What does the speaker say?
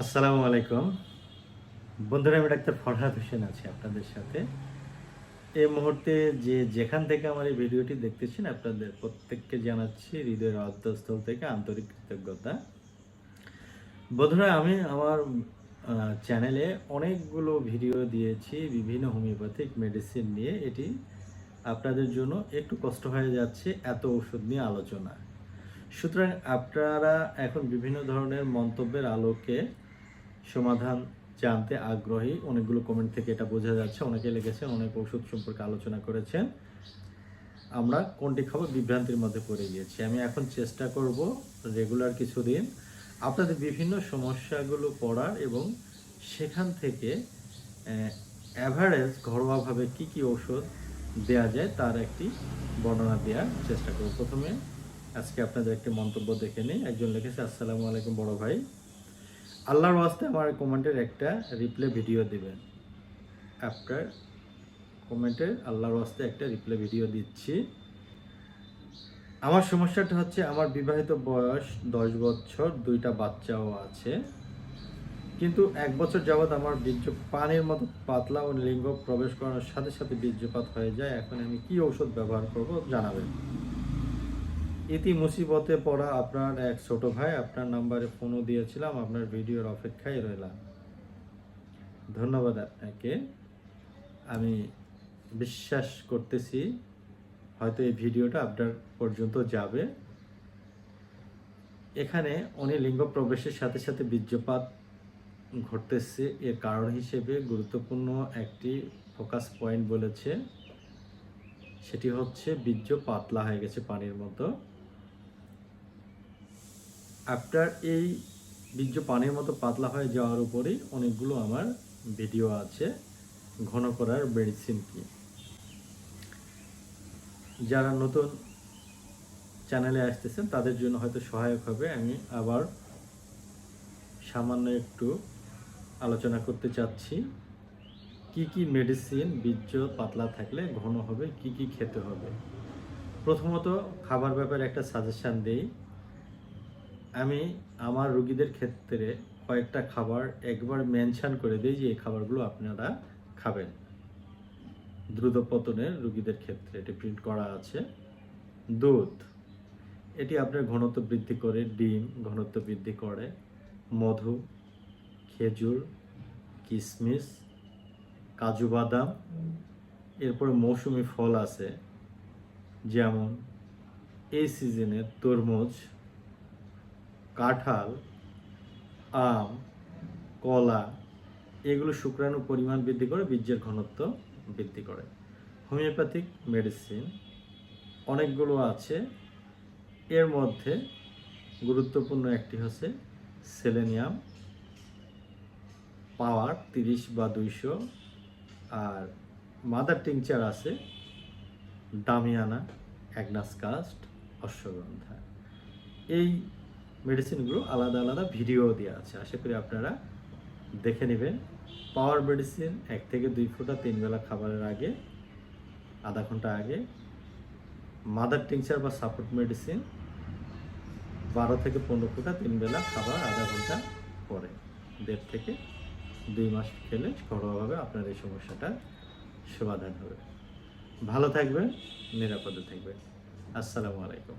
আসসালামু আলাইকুম। বন্ধুরা, আমি ডাক্তার ফরহাদ হোসেন আছি আপনাদের সাথে। এই মুহূর্তে যে যেখান থেকে আমার এই ভিডিওটি দেখতেছেন, আপনাদের প্রত্যেককে জানাচ্ছি হৃদয়ের অন্তঃস্থল থেকে আন্তরিক কৃতজ্ঞতা। বন্ধুরা, আমি আমার চ্যানেলে অনেকগুলো ভিডিও দিয়েছি, বিভিন্ন হোমিওপ্যাথিক মেডিসিন নিয়ে। এটি আপনাদের জন্য একটু কষ্ট হয়ে যাচ্ছে, এত ওষুধ নিয়ে আলোচনা। সুতরাং আপনারা এখন বিভিন্ন ধরনের মন্তব্যের আলোকে সমাধান জানতে আগ্রহী। অনেকগুলো কমেন্ট থেকে এটা বোঝা যাচ্ছে। অনেকে লিখেছেন অনেক ওষুধ সম্পর্কে আলোচনা করেছেন। আমরা কোনটি খাব বিভ্রান্তির মধ্যে পড়ে গিয়েছি। আমি এখন চেষ্টা করব রেগুলার কিছুদিন আপনাদের বিভিন্ন সমস্যাগুলো পড়ার এবং সেখান থেকে অ্যাভারেজ ঘরোয়াভাবে কি কি ওষুধ দেয়া যায় তার একটি বর্ণনা দেওয়ার চেষ্টা করব। প্রথমে আজকে আপনাদের একটি মন্তব্য দেখে নিই। একজন লিখেছে, আসসালামু আলাইকুম বড় ভাই। আল্লাহর ওয়াস্তে আমার কমেন্টের একটা রিপ্লে ভিডিও দিবেন। আপনার কমেন্টের আল্লাহর ওয়াস্তে একটা রিপ্লে ভিডিও দিচ্ছি। আমার সমস্যাটা হচ্ছে আমার বিবাহিত বয়স দশ বছর, দুইটা বাচ্চাও আছে। কিন্তু এক বছর যাবৎ আমার বীর্য পানির মতো পাতলা ও লিঙ্গ প্রবেশ করার সাথে সাথে বীর্যপাত হয়ে যায়। এখন আমি কি ঔষধ ব্যবহার করব জানাবেন। ইতি মুসিবতে পড়া আপনার এক ছোট ভাই, আপনার নাম্বারে ফোনও দিয়েছিলাম, আপনার ভিডিওর অপেক্ষায় রইলাম। ধন্যবাদ আপনাকে। আমি বিশ্বাস করতেছি, হয়তো এই ভিডিওটা আপনার পর্যন্ত যাবে। এখানে উনি লিঙ্গ প্রবেশের সাথে সাথে বীর্যপাত ঘটতেছে, এর কারণ হিসেবে গুরুত্বপূর্ণ একটি ফোকাস পয়েন্ট বলেছে। সেটি হচ্ছে বীর্য পাতলা হয়ে গেছে পানির মতো। আপনার এই বীর্য পানির মতো পাতলা হয়ে যাওয়ার উপরেই অনেকগুলো আমার ভিডিও আছে। ঘন করার মেডিসিন কি? যারা নতুন চ্যানেলে আসতেছেন, তাদের জন্য হয়তো সহায়ক হবে। আমি আবার সামান্য একটু আলোচনা করতে চাচ্ছি। কি কি মেডিসিন বীর্য পাতলা থাকলে ঘন হবে? কি কি খেতে হবে? প্রথমত খাবার ব্যাপারে একটা সাজেশান দেই। আমি আমার রুগীদের ক্ষেত্রে কয়েকটা খাবার একবার মেনশান করে দিই যে এই খাবারগুলো আপনারা খাবেন। দ্রুত পতনের রুগীদের ক্ষেত্রে এটি প্রিন্ট করা আছে। দুধ, এটি আপনার ঘনত্ব বৃদ্ধি করে, ডিম ঘনত্ব বৃদ্ধি করে, মধু, খেজুর কিশমিশ কাজু বাদাম, এরপরে মৌসুমি ফল আছে, যেমন এই সিজনের তরমুজ কাঁঠাল, আম, কলা, এগুলো শুক্রাণু পরিমাণ বৃদ্ধি করে বীর্যের ঘনত্ব বৃদ্ধি করে। হোমিওপ্যাথিক মেডিসিন অনেকগুলো আছে। এর মধ্যে গুরুত্বপূর্ণ একটি হচ্ছে সেলেনিয়াম, পাওয়ার তিরিশ বা দুইশো, আর মাদার টিংচার আছে ডামিয়ানা অ্যাগনাস কাস্ট, অশ্বগন্ধা। এই মেডিসিনগুলো আলাদা আলাদা ভিডিও দেওয়া আছে। আশা করি আপনারা দেখে নেবেন। পাওয়ার মেডিসিন এক থেকে দুই ফোঁটা তিন বেলা খাবারের আগে, আধা ঘণ্টা আগে। মাদার টিংচার বা সাপোর্ট মেডিসিন বারো থেকে পনেরো ফোঁটা তিন বেলা খাবার আধা ঘণ্টা পরে। দেড় থেকে দুই মাস খেলে ঘরোয়াভাবে আপনার এই সমস্যাটা সমাধান হবে। ভালো থাকবেন, নিরাপদে থাকবেন। আসসালামু আলাইকুম।